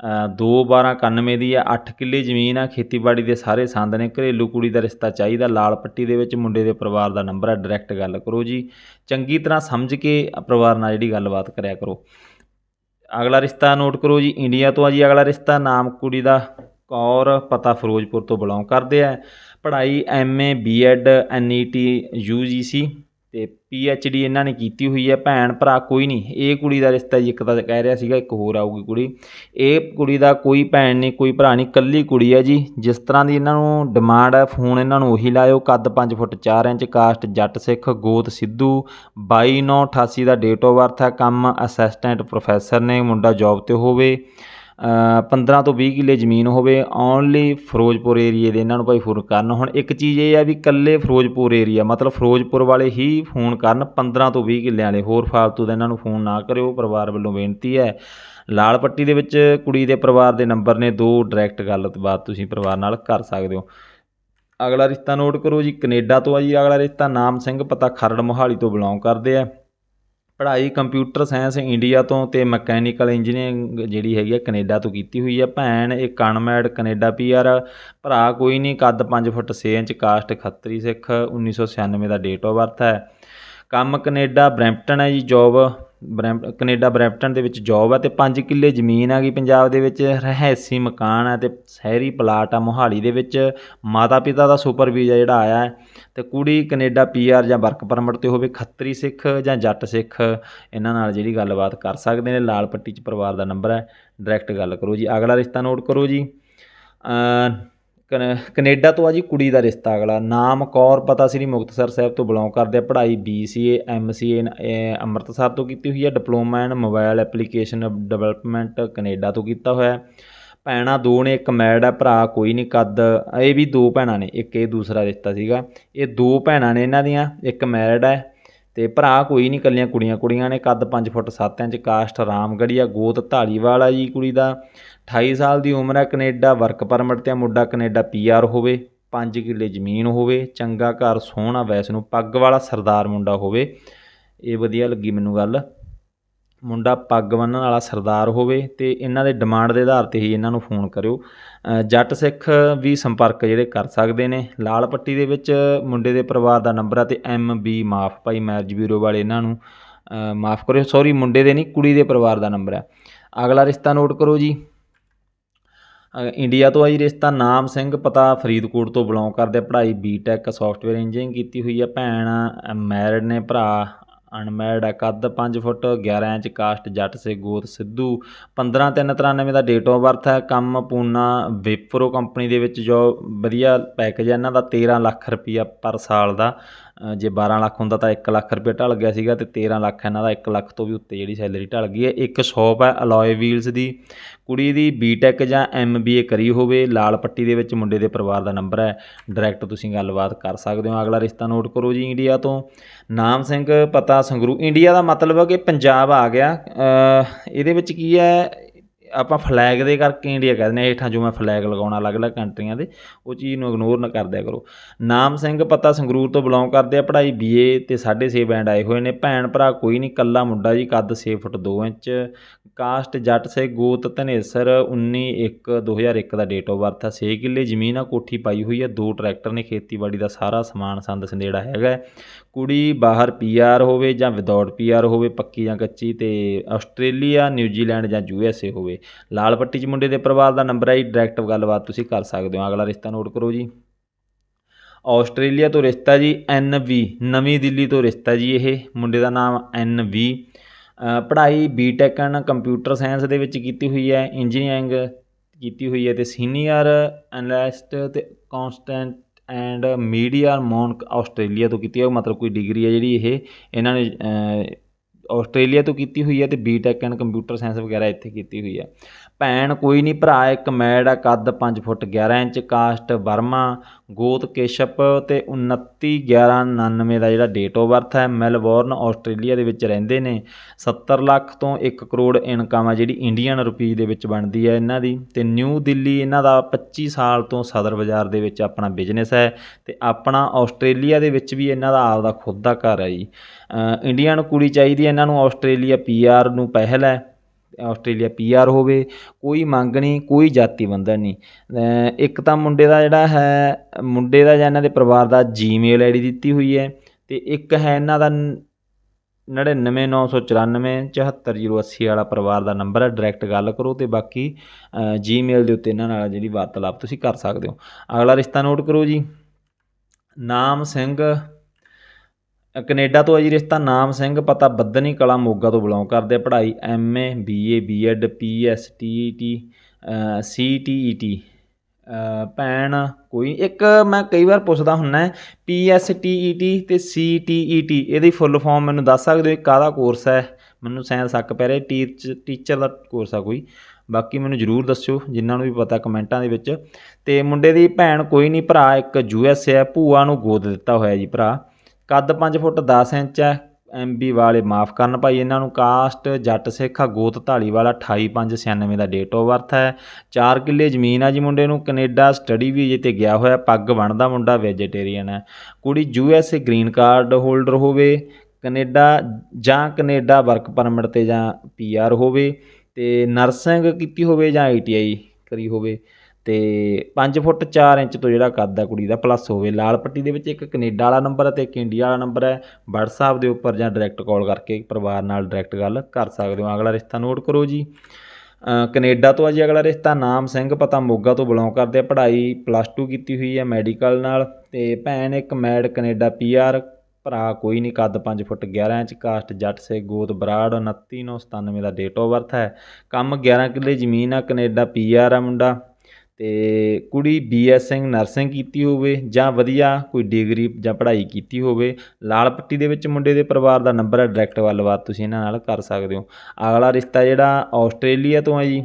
[SPEAKER 1] ਅ, ਦੋ 12 91 ਦੀ ਹੈ 8 ਕਿੱਲੇ ਜ਼ਮੀਨ ਆ ਖੇਤੀਬਾੜੀ ਦੇ ਸਾਰੇ ਸੰਦ ਨੇ ਘਰੇਲੂ ਕੁੜੀ ਦਾ ਰਿਸ਼ਤਾ ਚਾਹੀਦਾ ਲਾਲ ਪੱਟੀ ਦੇ ਵਿੱਚ ਮੁੰਡੇ ਦੇ ਪਰਿਵਾਰ ਦਾ ਨੰਬਰ ਹੈ ਡਾਇਰੈਕਟ ਗੱਲ ਕਰੋ ਜੀ ਚੰਗੀ ਤਰ੍ਹਾਂ ਸਮਝ ਕੇ ਪਰਿਵਾਰ ਨਾਲ ਜਿਹੜੀ ਗੱਲਬਾਤ ਕਰਿਆ ਕਰੋ। ਅਗਲਾ ਰਿਸ਼ਤਾ ਨੋਟ ਕਰੋ ਜੀ ਇੰਡੀਆ ਤੋਂ ਆ ਜੀ ਅਗਲਾ ਰਿਸ਼ਤਾ ਨਾਮ ਕੁੜੀ ਦਾ ਕੌਰ ਪਤਾ ਫਿਰੋਜ਼ਪੁਰ ਤੋਂ ਬਿਲੋਂਗ ਕਰਦੇ ਆ। ਪੜ੍ਹਾਈ ਐਮਏ ਬੀਐਡ ਐਨਈਟੀ ਯੂਜੀਸੀ ਤੇ ਪੀਐਚਡੀ ਇਹਨਾਂ ਨੇ ਕੀਤੀ ਹੋਈ ਹੈ ਭੈਣ ਭਰਾ ਕੋਈ ਨਹੀਂ, ਇਹ ਕੁੜੀ ਦਾ ਰਿਸ਼ਤਾ ਜੀ ਇੱਕ ਤਾਂ ਕਹਿ ਰਿਹਾ ਸੀਗਾ, ਇੱਕ ਹੋਰ ਆਊਗੀ ਕੁੜੀ। ਇਹ ਕੁੜੀ ਦਾ ਕੋਈ ਭੈਣ ਨਹੀਂ, ਕੋਈ ਭਰਾ ਨਹੀਂ ਕੱਲੀ ਕੁੜੀ ਹੈ ਜੀ। ਜਿਸ ਤਰ੍ਹਾਂ ਦੀ ਇਹਨਾਂ ਨੂੰ ਡਿਮਾਂਡ ਹੈ ਫੋਨ ਇਹਨਾਂ ਨੂੰ ਉਹੀ ਲਾਇਓ। ਕੱਦ 5 ਫੁੱਟ 4 ਇੰਚ, ਕਾਸਟ ਜੱਟ ਸਿੱਖ, ਗੋਤ ਸਿੱਧੂ 22988 ਦਾ ਡੇਟ ਆਫ ਬਰਥ ਹੈ ਕੰਮ ਅਸਿਸਟੈਂਟ ਪ੍ਰੋਫੈਸਰ ਨੇ, ਮੁੰਡਾ ਜੌਬ ਤੇ ਹੋਵੇ। 15 ਤੋਂ 20 ਕਿੱਲੇ ਜ਼ਮੀਨ ਹੋਵੇ ਓਨਲੀ ਫਿਰੋਜ਼ਪੁਰ ਏਰੀਏ ਦੇ ਇਹਨਾਂ ਨੂੰ ਭਾਈ ਫੋਨ ਕਰਨ। ਹੁਣ ਇੱਕ ਚੀਜ਼ ਇਹ ਆ ਵੀ ਇਕੱਲੇ ਫਿਰੋਜ਼ਪੁਰ ਏਰੀਆ ਮਤਲਬ ਫਿਰੋਜ਼ਪੁਰ ਵਾਲੇ ਹੀ ਫੋਨ ਕਰਨ 15 ਤੋਂ 20 ਕਿੱਲਿਆਂ ਵਾਲੇ। ਹੋਰ ਫਾਲਤੂ ਦਾ ਇਹਨਾਂ ਨੂੰ ਫੋਨ ਨਾ ਕਰਿਓ, ਪਰਿਵਾਰ ਵੱਲੋਂ ਬੇਨਤੀ ਹੈ। ਲਾਲ ਪੱਟੀ ਦੇ ਵਿੱਚ ਕੁੜੀ ਦੇ ਪਰਿਵਾਰ ਦੇ ਨੰਬਰ ਨੇ, ਦੋ ਡਾਇਰੈਕਟ ਗੱਲਬਾਤ ਤੁਸੀਂ ਪਰਿਵਾਰ ਨਾਲ ਕਰ ਸਕਦੇ ਹੋ। ਅਗਲਾ ਰਿਸ਼ਤਾ ਨੋਟ ਕਰੋ ਜੀ, ਕੈਨੇਡਾ ਤੋਂ ਆ ਜੀ, ਅਗਲਾ ਰਿਸ਼ਤਾ ਨਾਮ ਸਿੰਘ, ਪਤਾ ਖਰੜ ਮੋਹਾਲੀ ਤੋਂ ਬਿਲੋਂਗ ਕਰਦੇ ਆ। ਪੜ੍ਹਾਈ ਕੰਪਿਊਟਰ ਸਾਇੰਸ ਇੰਡੀਆ ਤੋਂ ਤੇ ਮਕੈਨੀਕਲ ਇੰਜੀਨੀਅਰਿੰਗ ਜਿਹੜੀ ਹੈਗੀ ਆ ਕੈਨੇਡਾ ਤੋਂ ਕੀਤੀ ਹੋਈ ਆ। ਭੈਣ ਇੱਕ ਅਨਮੈਡ ਕੈਨੇਡਾ ਪੀਆਰ ਭਰਾ ਕੋਈ ਨਹੀਂ, ਕੱਦ 5 foot 6 inch, caste Khatri Sikh 1996 ਦਾ ਡੇਟ ਆਫ ਬਰਥ ਹੈ। ਕੰਮ ਕੈਨੇਡਾ ਬਰੈਂਪਟਨ ਹੈ ਜੀ ਜੋਬ ਬਰੈਂਪ, ਕੈਨੇਡਾ ਬਰੈਂਪਟਨ ਦੇ ਵਿੱਚ ਜੌਬ ਆ ਤੇ 5 ਕਿੱਲੇ ਜ਼ਮੀਨ ਆ ਗਈ ਪੰਜਾਬ ਦੇ ਵਿੱਚ ਰਹਿਸੀ ਮਕਾਨ ਆ ਤੇ ਸ਼ਹਿਰੀ ਪਲਾਟ ਆ ਮੋਹਾਲੀ ਦੇ ਵਿੱਚ। ਮਾਤਾ ਪਿਤਾ ਦਾ ਸੁਪਰ ਵੀਜ਼ਾ ਜਿਹੜਾ ਆਇਆ ਹੈ ਤੇ ਕੁੜੀ ਕੈਨੇਡਾ ਪੀਆਰ ਜਾਂ ਵਰਕ ਪਰਮਿਟ ਤੇ ਹੋਵੇ ਖੱਤਰੀ ਸਿੱਖ ਜਾਂ ਜੱਟ ਸਿੱਖ, ਇਹਨਾਂ ਨਾਲ ਜਿਹੜੀ ਗੱਲਬਾਤ ਕਰ ਸਕਦੇ ਨੇ। ਲਾਲ ਪੱਟੀ ਚ ਪਰਿਵਾਰ ਦਾ ਨੰਬਰ ਹੈ, ਡਾਇਰੈਕਟ ਗੱਲ ਕਰੋ ਜੀ। ਅਗਲਾ ਰਿਸ਼ਤਾ ਨੋਟ ਕਰੋ ਜੀ। ਕੈਨੇਡਾ ਤੋਂ ਆ ਜੀ ਕੁੜੀ ਦਾ ਰਿਸ਼ਤਾ ਅਗਲਾ। ਨਾਮ ਕੌਰ, ਪਤਾ ਸ੍ਰੀ ਮੁਕਤਸਰ ਸਾਹਿਬ ਤੋਂ ਬਿਲੋਂਗ ਕਰਦੇ ਆ। ਪੜ੍ਹਾਈ ਬੀਸੀਏ ਐਮਸੀਏ ਅੰਮ੍ਰਿਤਸਰ ਤੋਂ ਕੀਤੀ ਹੋਈ ਹੈ diploma and mobile application development Canada ਤੋਂ ਕੀਤਾ ਹੋਇਆ ਹੈ। ਭੈਣਾਂ ਦੋ ਨੇ, ਇੱਕ ਮੈਡ ਹੈ ਭਰਾ ਕੋਈ ਨਹੀਂ, ਕੱਦ, ਇਹ ਵੀ ਦੋ ਭੈਣਾਂ ਨੇ, ਇੱਕ ਇਹ ਦੂਸਰਾ ਰਿਸ਼ਤਾ ਸੀਗਾ। ਇਹ ਦੋ ਭੈਣਾਂ ਨੇ ਇਹਨਾਂ ਦੀਆਂ, ਇੱਕ ਮੈਰਿਡ ਹੈ ਤੇ ਭਰਾ ਕੋਈ ਨਹੀਂ ਕੱਲੀਆਂ ਕੁੜੀਆਂ ਕੁੜੀਆਂ ਨੇ ਕੱਦ 5 ਫੁੱਟ 7 ਇੰਚ ਕਾਸਟ ਰਾਮਗੜੀਆ ਗੋਤ ਧਾਲੀਵਾਲ ਆ ਜੀ ਕੁੜੀ ਦਾ। 28 ਸਾਲ ਦੀ ਉਮਰ ਹੈ ਕੈਨੇਡਾ ਵਰਕ ਪਰਮਿਟ ਤੇ ਆ, ਮੁੰਡਾ ਕੈਨੇਡਾ ਪੀਆਰ ਹੋਵੇ 5 ਕਿੱਲੇ ਜ਼ਮੀਨ ਹੋਵੇ ਚੰਗਾ ਘਰ ਸੋਹਣਾ ਵੈਸ ਨੂੰ ਪੱਗ ਵਾਲਾ ਸਰਦਾਰ ਮੁੰਡਾ ਹੋਵੇ। ਇਹ ਵਧੀਆ ਲੱਗੀ ਮੈਨੂੰ ਗੱਲ। ਮੁੰਡਾ ਪੱਗ ਬੰਨ੍ਹਣ ਵਾਲਾ ਸਰਦਾਰ ਹੋਵੇ ਤੇ ਇਹਨਾਂ ਦੇ ਡਿਮਾਂਡ ਦੇ ਆਧਾਰ ਤੇ ਹੀ ਇਹਨਾਂ ਨੂੰ ਫੋਨ ਕਰਿਓ। ਜੱਟ ਸਿੱਖ ਵੀ ਸੰਪਰਕ ਜਿਹੜੇ ਕਰ ਸਕਦੇ ਨੇ। ਲਾਲ ਪੱਟੀ ਦੇ ਵਿੱਚ ਮੁੰਡੇ ਦੇ ਪਰਿਵਾਰ ਦਾ ਨੰਬਰ ਆ ਤੇ ਐਮ ਬੀ ਮਾਫ ਭਾਈ ਮੈਰਿਜ ਬਿਊਰੋ ਵਾਲੇ ਇਹਨਾਂ ਨੂੰ ਮਾਫ ਕਰਿਓ। ਸੌਰੀ ਮੁੰਡੇ ਦੇ ਨਹੀਂ ਕੁੜੀ ਦੇ ਪਰਿਵਾਰ ਦਾ ਨੰਬਰ ਹੈ ਅਗਲਾ ਰਿਸ਼ਤਾ ਨੋਟ ਕਰੋ ਜੀ। ਇੰਡੀਆ ਤੋਂ ਆਈ ਰਿਸ਼ਤਾ ਨਾਮ ਸਿੰਘ ਪਤਾ ਫਰੀਦਕੋਟ ਤੋਂ ਬਿਲੋਂਗ ਕਰਦੇ ਆ, ਪੜ੍ਹਾਈ ਬੀਟੈਕ ਸੌਫਟਵੇਅਰ ਇੰਜੀਨੀਅਰਿੰਗ ਕੀਤੀ ਹੋਈ ਹੈ ਭੈਣ ਮੈਰਿਡ ਨੇ ਭਰਾ ਅਨਮੈਡ ਹੈ। ਕੱਦ 5 ਫੁੱਟ 11 ਇੰਚ ਕਾਸਟ, ਜੱਟ ਸੇ ਗੋਤ ਸਿੱਧੂ। 15 3 93 ਦਾ ਡੇਟ ਆਫ ਬਰਥ ਹੈ। ਕੰਮ ਪੂਨਾ ਵਿਪਰੋ ਕੰਪਨੀ ਦੇ ਵਿੱਚ ਜੋ ਵਧੀਆ ਪੈਕੇਜ ਹੈ, ਇਹਨਾਂ ਦਾ 13 ਲੱਖ ਰੁਪਈਆ ਪਰ ਸਾਲ ਦਾ। ਜੇ 12 ਲੱਖ ਹੁੰਦਾ ਤਾਂ 1 ਲੱਖ ਰੁਪਏ ਢਲ ਗਿਆ ਸੀਗਾ ਤੇ 13 ਲੱਖ ਇਹਨਾਂ ਦਾ 1 ਲੱਖ ਤੋਂ ਵੀ ਉੱਤੇ ਜਿਹੜੀ ਸੈਲਰੀ ਢਲ ਗਈ ਹੈ। ਇੱਕ ਸ਼ੌਪ ਹੈ ਅਲੋਏ ਵੀਲਸ ਦੀ। ਕੁੜੀ ਦੀ ਬੀਟੈਕ ਜਾਂ ਐਮਬੀਏ ਕਰੀ ਹੋਵੇ, ਲਾਲ ਪੱਟੀ ਦੇ ਵਿੱਚ ਮੁੰਡੇ ਦੇ ਪਰਿਵਾਰ ਦਾ ਨੰਬਰ ਹੈ। ਡਾਇਰੈਕਟ ਤੁਸੀਂ ਗੱਲਬਾਤ ਕਰ ਸਕਦੇ ਹੋ। ਅਗਲਾ ਰਿਸ਼ਤਾ ਨੋਟ ਕਰੋ ਜੀ ਇੰਡੀਆ ਤੋਂ। ਨਾਮ ਸਿੰਘ, ਪਤਾ ਸੰਗਰੂ ਇੰਡੀਆ ਦਾ ਮਤਲਬ ਹੈ ਕਿ ਪੰਜਾਬ ਆ ਗਿਆ। ਇਹਦੇ ਵਿੱਚ ਕੀ ਹੈ? ਆਪਾਂ ਫਲੈਗ ਦੇ ਕਰਕੇ ਇੰਡੀਆ ਕਹਿੰਦੇ ਨੇ ਹੇਠਾਂ ਜੋ ਮੈਂ ਫਲੈਗ ਲਗਾਉਣਾ ਅਲੱਗ-ਅਲੱਗ ਕੰਟਰੀਆਂ ਦੇ, ਉਹ ਚੀਜ਼ ਨੂੰ ਇਗਨੋਰ ਨਾ ਕਰਦਿਆ ਕਰੋ। ਨਾਮ ਸਿੰਘ ਪਤਾ ਸੰਗਰੂਰ ਤੋਂ ਬਿਲੋਂਗ ਕਰਦੇ ਆ, ਪੜ੍ਹਾਈ ਬੀਏ ਤੇ 6.5 ਬੈਂਡ ਆਏ ਹੋਏ ਨੇ, ਭੈਣ ਭਰਾ ਕੋਈ ਨਹੀਂ ਕੱਲਾ ਮੁੰਡਾ ਜੀ, ਕੱਦ 6 ਫੁੱਟ 2 ਇੰਚ ਕਾਸਟ ਜੱਟ ਸੇ ਗੋਤ ਧਨੇਸਰ 19 1 2001 ਦਾ ਡੇਟ ਆਫ ਬਰਥ ਹੈ 6 ਕਿੱਲੇ ਜ਼ਮੀਨ ਆ, ਕੋਠੀ ਪਾਈ ਹੋਈ ਹੈ ਦੋ ਟਰੈਕਟਰ ਨੇ ਖੇਤੀਬਾੜੀ ਦਾ ਸਾਰਾ ਸਮਾਨ ਸੰਦ ਸੰਦੇੜਾ ਹੈਗਾ ਕੁੜੀ ਬਾਹਰ ਪੀਆਰ ਹੋਵੇ ਜਾਂ ਵਿਦਆਊਟ ਪੀਆਰ ਹੋਵੇ, ਪੱਕੀ ਜਾਂ ਕੱਚੀ, ਤੇ ਆਸਟ੍ਰੇਲੀਆ ਨਿਊਜ਼ੀਲੈਂਡ ਜਾਂ ਯੂਐਸਏ ਹੋਵੇ। ਲਾਲ ਪੱਟੀ 'ਚ ਮੁੰਡੇ ਦੇ ਪਰਿਵਾਰ ਦਾ ਨੰਬਰ ਹੈ ਜੀ। ਡਾਇਰੈਕਟ ਗੱਲਬਾਤ ਤੁਸੀਂ ਕਰ ਸਕਦੇ ਹੋ। ਅਗਲਾ ਰਿਸ਼ਤਾ ਨੋਟ ਕਰੋ ਜੀ। ਆਸਟ੍ਰੇਲੀਆ ਤੋਂ ਰਿਸ਼ਤਾ ਜੀ ਐਨ ਵੀ। ਨਵੀਂ ਦਿੱਲੀ ਤੋਂ ਰਿਸ਼ਤਾ ਜੀ ਇਹ। ਮੁੰਡੇ ਦਾ ਨਾਮ ਐਨ ਵੀ। ਪੜ੍ਹਾਈ ਬੀਟੈਕ ਐਂਡ ਕੰਪਿਊਟਰ ਸਾਇੰਸ ਦੇ ਵਿੱਚ ਕੀਤੀ ਹੋਈ ਹੈ ਇੰਜੀਨੀਅਰਿੰਗ ਕੀਤੀ ਹੋਈ ਹੈ ਅਤੇ ਸੀਨੀਅਰ ਐਨਲਿਸਟ ਅਤੇ consultant and media monk Australia ਤੋਂ ਕੀਤੀ ਹੈ ਮਤਲਬ ਕੋਈ ਡਿਗਰੀ ਹੈ ਜਿਹੜੀ ਇਹ, ਇਹਨਾਂ ਨੇ ਆਸਟ੍ਰੇਲੀਆ ਤੋਂ ਕੀਤੀ ਹੋਈ ਹੈ ਤੇ ਬੀਟੈਕ ਐਂਡ ਕੰਪਿਊਟਰ ਸਾਇੰਸ ਵਗੈਰਾ ਇੱਥੇ ਕੀਤੀ ਹੋਈ ਹੈ। ਭੈਣ ਕੋਈ ਨਹੀਂ, ਭਰਾ ਇੱਕ ਮੈਡ ਆ, ਕੱਦ 5 ਫੁੱਟ 11 ਇੰਚ, ਕਾਸਟ ਬਰਮਾ ਗੋਤ ਕੇਸ਼ਪ ਤੇ 29 11 99 ਦਾ ਜਿਹੜਾ ਡੇਟ ਆਫ ਬਰਥ ਹੈ, ਮੈਲਬੌਰਨ, ਆਸਟ੍ਰੇਲੀਆ ਦੇ ਵਿੱਚ ਰਹਿੰਦੇ ਨੇ। 70 ਲੱਖ ਤੋਂ 1 ਕਰੋੜ ਇਨਕਮ ਆ ਜਿਹੜੀ ਇੰਡੀਅਨ ਰੁਪੀ ਦੇ ਵਿੱਚ ਬਣਦੀ ਹੈ ਇਹਨਾਂ ਦੀ। ਤੇ ਨਿਊ ਦਿੱਲੀ ਇਹਨਾਂ ਦਾ 25 ਸਾਲ ਤੋਂ ਸਦਰ ਬਾਜ਼ਾਰ ਦੇ ਵਿੱਚ ਆਪਣਾ ਬਿਜ਼ਨਸ ਹੈ ਤੇ ਆਪਣਾ ਆਸਟ੍ਰੇਲੀਆ ਦੇ ਵਿੱਚ ਵੀ ਇਹਨਾਂ ਦਾ ਆਪਦਾ ਖੁਦ ਦਾ ਘਰ ਹੈ ਜੀ। ਇੰਡੀਅਨ ਕੁੜੀ ਚਾਹੀਦੀ ਹੈ ਇਹਨਾਂ ਨੂੰ, ਆਸਟ੍ਰੇਲੀਆ ਪੀਆਰ ਨੂੰ ਪਹਿਲ ਹੈ। ਆਸਟ੍ਰੇਲੀਆ ਪੀਆਰ ਹੋਵੇ, ਕੋਈ ਮੰਗ ਨਹੀਂ, ਕੋਈ ਜਾਤੀ ਬੰਧਨ ਨਹੀਂ। ਇੱਕ ਤਾਂ ਮੁੰਡੇ ਦਾ ਜਿਹੜਾ ਹੈ, ਮੁੰਡੇ ਦਾ ਜਾਂ ਇਹਨਾਂ ਦੇ ਪਰਿਵਾਰ ਦਾ ਜੀਮੇਲ ਆਈਡੀ ਦਿੱਤੀ ਹੋਈ ਹੈ ਅਤੇ ਇੱਕ ਹੈ ਇਹਨਾਂ ਦਾ 9994474080 ਵਾਲਾ ਪਰਿਵਾਰ ਦਾ ਨੰਬਰ ਹੈ ਡਾਇਰੈਕਟ ਗੱਲ ਕਰੋ ਤੇ ਬਾਕੀ ਜੀਮੇਲ ਦੇ ਉੱਤੇ ਇਹਨਾਂ ਨਾਲ ਜਿਹੜੀ ਵਾਰਤਾਲਾਪ ਤੁਸੀਂ ਕਰ ਸਕਦੇ ਹੋ। ਅਗਲਾ ਰਿਸ਼ਤਾ ਨੋਟ ਕਰੋ ਜੀ। ਨਾਮ ਸਿੰਘ ਕੈਨੇਡਾ ਤੋਂ ਹੈ ਜੀ ਰਿਸ਼ਤਾ ਨਾਮ ਸਿੰਘ, ਪਤਾ ਬੱਦਨੀ ਕਲਾ ਮੋਗਾ ਤੋਂ ਬਿਲੋਂਗ ਕਰਦੇ ਆ। ਪੜ੍ਹਾਈ MA BA BEd PSTET CTET ਭੈਣ ਕੋਈ, ਇੱਕ ਮੈਂ ਕਈ ਵਾਰ ਪੁੱਛਦਾ ਹੁੰਨਾ ਪੀਐਸਟੀਈਟੀ ਤੇ ਸੀਟੀਈਟੀ ਇਹਦੀ ਫੁੱਲ ਫਾਰਮ ਮੈਨੂੰ ਦੱਸ ਸਕਦੇ ਹੋ ਇਹ ਕਾਹਦਾ ਕੋਰਸ ਹੈ? ਮੈਨੂੰ ਸਾਇੰਸ ਹੱਕ ਪੈ ਰਿਹਾ, ਟੀਚ, ਟੀਚਰ ਦਾ ਕੋਰਸ ਆ ਕੋਈ। ਬਾਕੀ ਮੈਨੂੰ ਜਰੂਰ ਦੱਸਿਓ, ਜਿਨ੍ਹਾਂ ਨੂੰ ਵੀ ਪਤਾ ਕਮੈਂਟਾਂ ਦੇ ਵਿੱਚ। ਤੇ ਮੁੰਡੇ ਦੀ ਭੈਣ ਕੋਈ ਨਹੀਂ, ਭਰਾ ਇੱਕ ਯੂ ਐਸ ਹੈ, ਭੂਆ ਨੂੰ ਗੋਦ ਦਿੱਤਾ ਹੋਇਆ ਜੀ, ਭਰਾ। ਕੱਦ 5 ਫੁੱਟ 10 ਇੰਚ ਹੈ ਐਮਬੀ ਵਾਲੇ ਮਾਫ ਕਰਨ ਭਾਈ, ਇਹਨਾਂ ਨੂੰ ਕਾਸਟ ਜੱਟ ਸਿੱਖ ਆ ਗੋਤ ਢਾਲੀ ਵਾਲਾ 28596 ਦਾ ਡੇਟ ਆਫ ਬਰਥ ਹੈ। 4 ਕਿੱਲੇ ਜ਼ਮੀਨ ਆ ਜੀ ਮੁੰਡੇ ਨੂੰ, ਕੈਨੇਡਾ ਸਟੱਡੀ ਵੀਜ਼ੇ ਤੇ ਗਿਆ ਹੋਇਆ, ਪੱਗ ਬਣਦਾ ਮੁੰਡਾ ਵੈਜੀਟੇਰੀਅਨ ਹੈ। ਕੁੜੀ U S A green card holder ਹੋਵੇ, ਕੈਨੇਡਾ ਜਾਂ ਕੈਨੇਡਾ ਵਰਕ ਪਰਮਿਟ ਤੇ ਜਾਂ ਪੀਆਰ ਹੋਵੇ, ਤੇ ਨਰਸਿੰਗ ਕੀਤੀ ਹੋਵੇ ਜਾਂ ਆਈਟੀਆਈ ਕਰੀ ਹੋਵੇ। ਤੇ 5 ਫੁੱਟ 4 ਇੰਚ ਤੋਂ ਜਿਹੜਾ ਕੱਦ ਆ ਕੁੜੀ ਦਾ ਪਲੱਸ ਹੋਵੇ ਲਾਲ ਪੱਟੀ ਦੇ ਵਿੱਚ ਇੱਕ ਕੈਨੇਡਾ ਵਾਲਾ ਨੰਬਰ ਹੈ ਤੇ ਇੱਕ ਇੰਡੀਆ ਵਾਲਾ ਨੰਬਰ ਹੈ WhatsApp ਦੇ ਉੱਪਰ ਜਾਂ ਡਾਇਰੈਕਟ ਕਾਲ ਕਰਕੇ ਪਰਿਵਾਰ ਨਾਲ ਡਾਇਰੈਕਟ ਗੱਲ ਕਰ ਸਕਦੇ ਹੋ। ਅਗਲਾ ਰਿਸ਼ਤਾ ਨੋਟ ਕਰੋ ਜੀ। ਅ, ਕੈਨੇਡਾ ਤੋਂ ਆ ਜੀ ਅਗਲਾ ਰਿਸ਼ਤਾ। ਨਾਮ ਸਿੰਘ ਪਤਾ ਮੋਗਾ ਤੋਂ ਬਿਲੋਂਗ ਕਰਦੇ ਆ। ਪੜ੍ਹਾਈ ਪਲੱਸ 2 ਕੀਤੀ ਹੋਈ ਹੈ ਮੈਡੀਕਲ ਨਾਲ ਤੇ ਭੈਣ ਇੱਕ ਮੈਡ ਕੈਨੇਡਾ ਪੀਆਰ ਭਰਾ ਕੋਈ ਨਹੀਂ ਕੱਦ 5 ਫੁੱਟ 11 ਇੰਚ ਕਾਸਟ ਜੱਟ ਸੇ ਗੋਤ ਬਰਾੜ 2997 ਦਾ ਡੇਟ ਆਫ ਬਰਥ ਹੈ। ਕੰਮ 11 ਕਿੱਲੇ ਜ਼ਮੀਨ ਆ ਕੈਨੇਡਾ ਪੀਆਰ ਆ ਮੁੰਡਾ। ਤੇ ਕੁੜੀ ਬੀਐਸਐਂਗ ਨਰਸਿੰਗ ਕੀਤੀ ਹੋਵੇ ਜਾਂ ਵਧੀਆ ਕੋਈ ਡਿਗਰੀ ਜਾਂ ਪੜ੍ਹਾਈ ਕੀਤੀ ਹੋਵੇ, ਲਾਲ ਪੱਟੀ ਦੇ ਵਿੱਚ ਮੁੰਡੇ ਦੇ ਪਰਿਵਾਰ ਦਾ ਨੰਬਰ ਹੈ ਡਾਇਰੈਕਟ ਗੱਲਬਾਤ ਤੁਸੀਂ ਇਹਨਾਂ ਨਾਲ ਕਰ ਸਕਦੇ ਹੋ। ਅਗਲਾ ਰਿਸ਼ਤਾ ਜਿਹੜਾ ਆਸਟ੍ਰੇਲੀਆ ਤੋਂ ਹੈ ਜੀ।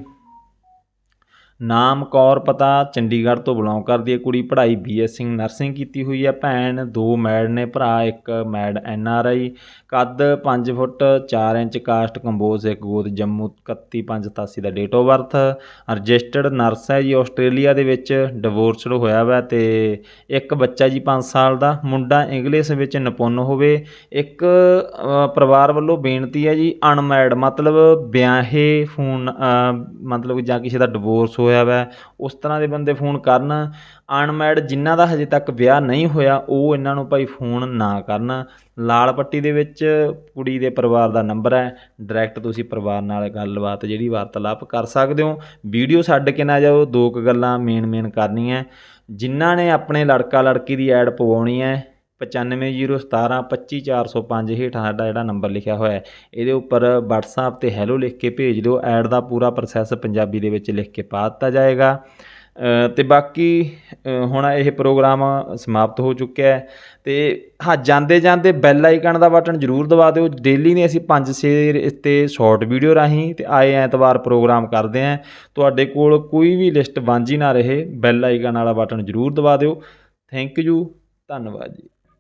[SPEAKER 1] ਨਾਮ ਕੌਰ ਪਤਾ, ਚੰਡੀਗੜ੍ਹ ਤੋਂ ਬਿਲੋਂਗ ਕਰਦੀ ਹੈ ਕੁੜੀ, ਪੜ੍ਹਾਈ ਬੀਐਸਸੀ ਨਰਸਿੰਗ ਕੀਤੀ ਹੋਈ ਹੈ, ਭੈਣ ਦੋ ਮੈਡ ਨੇ, ਭਰਾ ਇੱਕ ਮੈਡ ਐਨਆਰਆਈ ਕੱਦ 5 ਫੁੱਟ 4 ਇੰਚ, ਕਾਸਟ ਕੰਬੋਜ ਇੱਕ ਗੋਦ, ਜੰਮੂ 31587 ਦਾ date of birth registered nurse ਹੈ ਜੀ, ਆਸਟ੍ਰੇਲੀਆ ਦੇ ਵਿੱਚ ਡਿਵੋਰਸਡ ਹੋਇਆ ਵਾ ਤੇ ਇੱਕ ਬੱਚਾ ਜੀ 5 ਸਾਲ ਦਾ, ਮੁੰਡਾ ਇੰਗਲਿਸ਼ ਵਿੱਚ ਨਿਪੁੰਨ ਹੋਵੇ, ਇੱਕ ਪਰਿਵਾਰ ਵੱਲੋਂ ਬੇਨਤੀ ਹੈ ਜੀ ਅਨਮੈਡ ਮਤਲਬ ਵਿਆਹੇ ਫੋਨ ਮਤਲਬ ਜਾਂ ਕਿਸੇ ਦਾ ਡਿਵੋਰਸ ਹੋਇਆ ਹੋਇਆ ਵੈ, ਉਸ ਤਰ੍ਹਾਂ ਦੇ ਬੰਦੇ ਫੋਨ ਕਰਨ। ਅਨਮੈਰਿਡ ਜਿਨ੍ਹਾਂ ਦਾ ਹਜੇ ਤੱਕ ਵਿਆਹ ਨਹੀਂ ਹੋਇਆ, ਉਹ ਇਹਨਾਂ ਨੂੰ ਭਾਈ ਫੋਨ ਨਾ ਕਰਨ। ਲਾਲ ਪੱਟੀ ਦੇ ਵਿੱਚ ਕੁੜੀ ਦੇ ਪਰਿਵਾਰ ਦਾ ਨੰਬਰ ਹੈ। ਡਾਇਰੈਕਟ ਤੁਸੀਂ ਪਰਿਵਾਰ ਨਾਲ ਗੱਲਬਾਤ ਜਿਹੜੀ ਵਾਰਤਾਲਾਪ ਕਰ ਸਕਦੇ ਹੋ। ਵੀਡੀਓ ਛੱਡ ਕੇ ਨਾ ਜਾਓ, ਦੋ ਕੁ ਗੱਲਾਂ ਮੇਨ ਮੇਨ ਕਰਨੀਆਂ। ਜਿਨ੍ਹਾਂ ਨੇ ਆਪਣੇ ਲੜਕਾ ਲੜਕੀ ਦੀ ਐਡ ਪਵਾਉਣੀ ਹੈ 9501 25405 ਹੇਠਾਂ ਸਾਡਾ ਜਿਹੜਾ ਨੰਬਰ ਲਿਖਿਆ ਹੋਇਆ ਹੈ। ਇਹਦੇ ਉੱਪਰ WhatsApp ਤੇ ਹੈਲੋ ਲਿਖ ਕੇ ਭੇਜ ਦਿਓ ਐਡ ਦਾ ਪੂਰਾ ਪ੍ਰੋਸੈਸ ਪੰਜਾਬੀ ਦੇ ਵਿੱਚ ਲਿਖ ਕੇ ਪਾ ਦਿੱਤਾ ਜਾਏਗਾ। ਅ, ਤੇ ਬਾਕੀ ਹੁਣ ਇਹ ਪ੍ਰੋਗਰਾਮ ਸਮਾਪਤ ਹੋ ਚੁੱਕਿਆ ਹੈ। ਤੇ ਹਾਂ ਜਾਂਦੇ ਜਾਂਦੇ ਬੈਲ ਆਈਕਨ ਦਾ ਬਟਨ ਜ਼ਰੂਰ ਦਬਾ ਦਿਓ। ਡੇਲੀ ਨੇ ਅਸੀਂ 5-6 ਤੇ ਸ਼ਾਰਟ ਵੀਡੀਓ ਰਾਹੀਂ ਤੇ ਆਏ ਐਤਵਾਰ ਪ੍ਰੋਗਰਾਮ ਕਰਦੇ ਆਂ ਤੁਹਾਡੇ ਕੋਲ ਕੋਈ ਵੀ ਲਿਸਟ ਵਾਂਝੀ ਨਾ ਰਹੇ ਬੈਲ ਆਈਕਨ ਵਾਲਾ ਬਟਨ ਜ਼ਰੂਰ ਦਬਾ ਦਿਓ। ਥੈਂਕ ਯੂ ਧੰਨਵਾਦ ਜੀ।